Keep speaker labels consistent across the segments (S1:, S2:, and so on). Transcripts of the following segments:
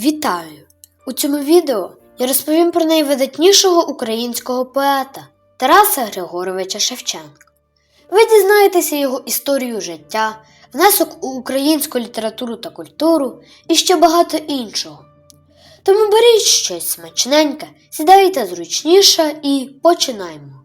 S1: Вітаю! У цьому відео я розповім про найвидатнішого українського поета Тараса Григоровича Шевченка. Ви дізнаєтеся його історію життя, внесок у українську літературу та культуру і ще багато іншого. Тому беріть щось смачненьке, сідайте зручніше і починаємо.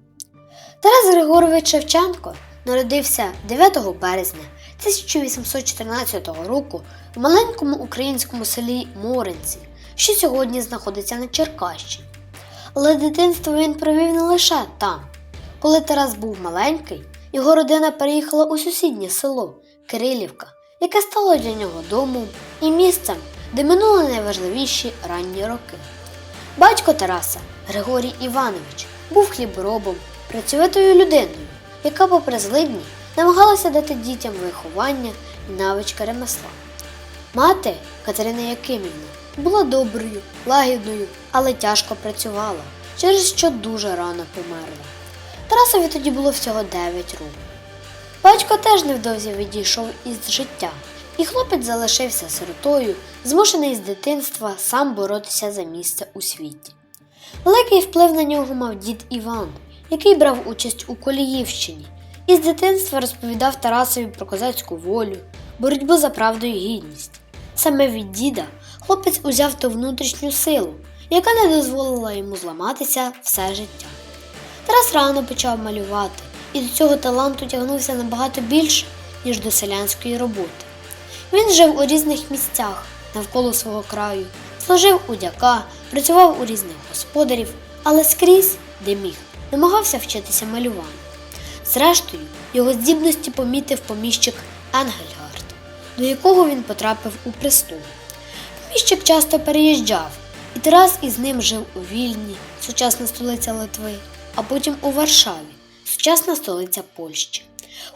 S1: Тарас Григорович Шевченко народився 9 березня 1814 року в маленькому українському селі Моринці, що сьогодні знаходиться на Черкащині. Але дитинство він провів не лише там. Коли Тарас був маленький, його родина переїхала у сусіднє село Кирилівка, яке стало для нього домом і місцем, де минули найважливіші ранні роки. Батько Тараса, Григорій Іванович, був хліборобом, працьовитою людиною, яка, попри злидні, намагалася дати дітям виховання і навичка ремесла. Мати Катерина Якимівна була доброю, лагідною, але тяжко працювала, через що дуже рано померла. Тарасові тоді було всього 9 років. Батько теж невдовзі відійшов із життя, і хлопець залишився сиротою, змушений з дитинства сам боротися за місце у світі. Великий вплив на нього мав дід Іван, який брав участь у Коліївщині, і з дитинства розповідав Тарасові про козацьку волю, боротьбу за правду і гідність. Саме від діда хлопець узяв ту внутрішню силу, яка не дозволила йому зламатися все життя. Тарас рано почав малювати, і до цього таланту тягнувся набагато більше, ніж до селянської роботи. Він жив у різних місцях навколо свого краю, служив у дяка, працював у різних господарів, але скрізь, де міг, намагався вчитися малюванню. Зрештою, його здібності помітив поміщик Енгельгард, до якого він потрапив у престол. Поміщик часто переїжджав, і Тарас із ним жив у Вільні, сучасна столиця Литви, а потім у Варшаві, сучасна столиця Польщі.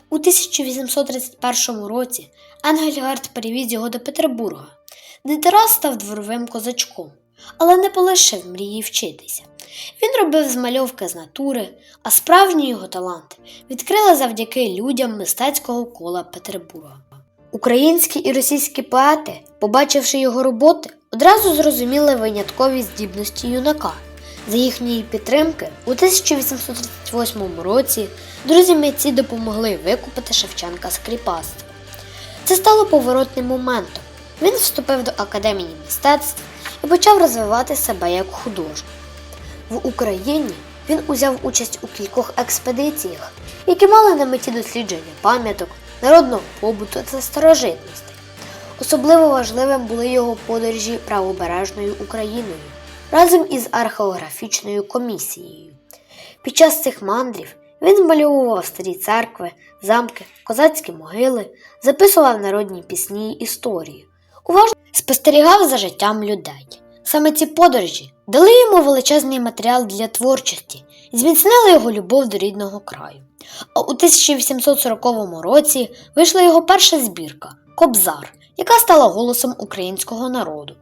S1: У 1831 році Енгельгард перевіз його до Петербурга, де Тарас став дворовим козачком, але не полишив мрії вчитися. Він робив змальовки з натури, а справжній його талант відкрили завдяки людям мистецького кола Петербурга. Українські і російські поети, побачивши його роботи, одразу зрозуміли виняткові здібності юнака. За їхньої підтримки у 1838 році друзі митці допомогли викупити Шевченка з кріпацтва. Це стало поворотним моментом. Він вступив до Академії мистецтв і почав розвивати себе як художник. В Україні він узяв участь у кількох експедиціях, які мали на меті дослідження пам'яток, народного побуту та старожитностей. Особливо важливим були його подорожі правобережною Україною разом із археографічною комісією. Під час цих мандрів він змальовував старі церкви, замки, козацькі могили, записував народні пісні й історії, уважно спостерігав за життям людей. Саме ці подорожі дали йому величезний матеріал для творчості і зміцнили його любов до рідного краю. А у 1840 році вийшла його перша збірка Кобзар, яка стала голосом українського народу.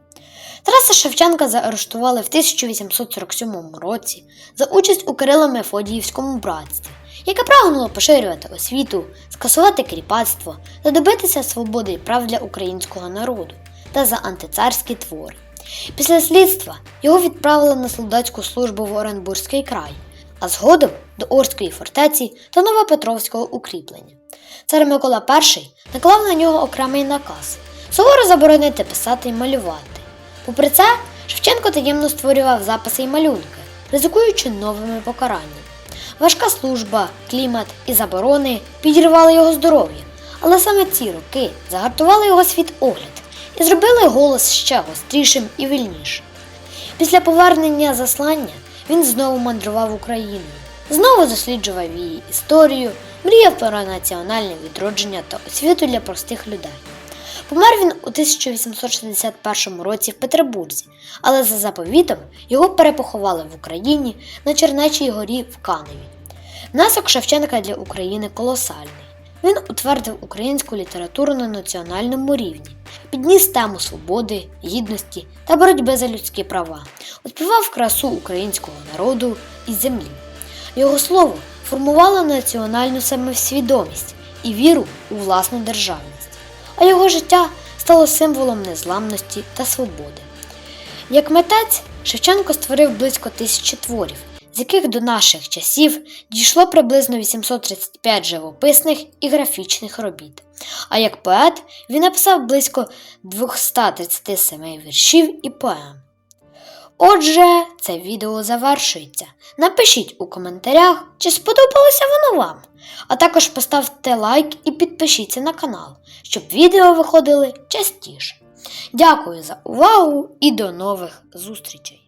S1: Тараса Шевченка заарештували в 1847 році за участь у Кирило-Мефодіївському братстві, яке прагнуло поширювати освіту, скасувати кріпацтво та добитися свободи і прав для українського народу та за антицарські твори. Після слідства його відправили на солдатську службу в Оренбурзький край, а згодом до Орської фортеці та Новопетровського укріплення. Цар Микола І наклав на нього окремий наказ суворо заборонити писати і малювати. Попри це, Шевченко таємно створював записи й малюнки, ризикуючи новими покараннями. Важка служба, клімат і заборони підірвали його здоров'я, але саме ці роки загартували його світогляд і зробили голос ще гострішим і вільнішим. Після повернення заслання він знову мандрував Україною, знову досліджував її історію, мріяв про національне відродження та освіту для простих людей. Помер він у 1861 році в Петербурзі, але за заповітом його перепоховали в Україні на Чернечій горі в Каневі. Внесок Шевченка для України колосальний. Він утвердив українську літературу на національному рівні, підніс тему свободи, гідності та боротьби за людські права, оспівав красу українського народу і землі. Його слово формувало національну самосвідомість і віру у власну державність, а його життя стало символом незламності та свободи. Як митець Шевченко створив близько тисячі творів, з яких до наших часів дійшло приблизно 835 живописних і графічних робіт. А як поет він написав близько 237 віршів і поем. Отже, це відео завершується. Напишіть у коментарях, чи сподобалося воно вам. А також поставте лайк і підпишіться на канал, щоб відео виходили частіше. Дякую за увагу і до нових зустрічей!